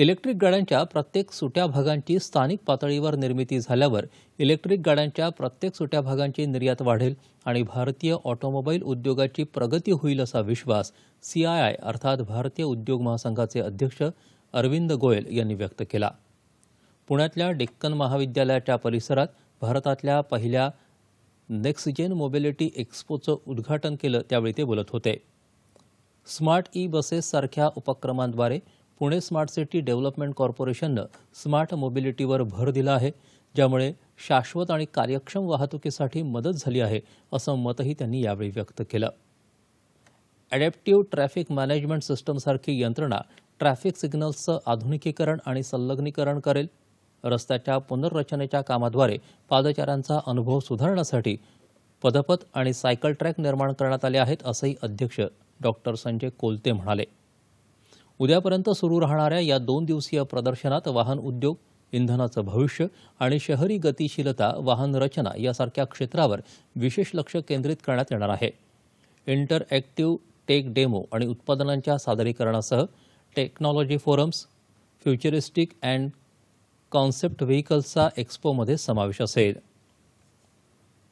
Electric गाड्यांच्या प्रत्येक सुट्या भागांची स्थानिक पातळीवर निर्मिती झाल्यावर इलेक्ट्रिक गाड्यांच्या प्रत्येक सुट्या भागांची निर्यात वाढेल आणि भारतीय ऑटोमोबाईल उद्योगाची प्रगती होईल असा विश्वास सीआयआय अर्थात भारतीय उद्योग महासंघाचे अध्यक्ष अरविंद गोयल यांनी व्यक्त केला. पुण्यातल्या डेक्कन महाविद्यालयाच्या परिसरात भारतातल्या पहिल्या नेक्स्टजेन मोबिलिटी एक्स्पोचं उद्घाटन केलं त्यावेळी ते बोलत होते. स्मार्ट ई बसेससारख्या उपक्रमांद्वारे पुणे स्मार्ट सिटी डेव्हलपमेंट कॉर्पोरेशननं स्मार्ट मोबिलिटीवर भर दिला आहे ज्यामुळे शाश्वत आणि कार्यक्षम वाहतुकीसाठी मदत झाली आहे असं मतही त्यांनी यावेळी व्यक्त केलं. ॲडॅप्टिव्ह ट्रॅफिक मॅनेजमेंट सिस्टमसारखी यंत्रणा ट्रॅफिक सिग्नल्सचं आधुनिकीकरण आणि संलग्नीकरण करेल. रस्त्याच्या पुनर्रचनेच्या कामाद्वारे पादचाऱ्यांचा अनुभव सुधारण्यासाठी पदपथ आणि सायकल ट्रॅक निर्माण करण्यात आले आहेत असंही अध्यक्ष डॉक्टर संजय कोलते म्हणाले. उद्यापर्यंत सुरू राहणाऱ्या या दोन दिवसीय प्रदर्शनात वाहन उद्योग इंधनाचं भविष्य आणि शहरी गतिशीलता वाहन रचना यासारख्या क्षेत्रावर विशेष लक्ष केंद्रित करण्यात येणार आहे. इंटरॲक्टिव्ह टेक डेमो आणि उत्पादनांच्या सादरीकरणासह technology forums futuristic and concept व्हेकल्सचा एक्स्पोमध्ये समावेश असेल.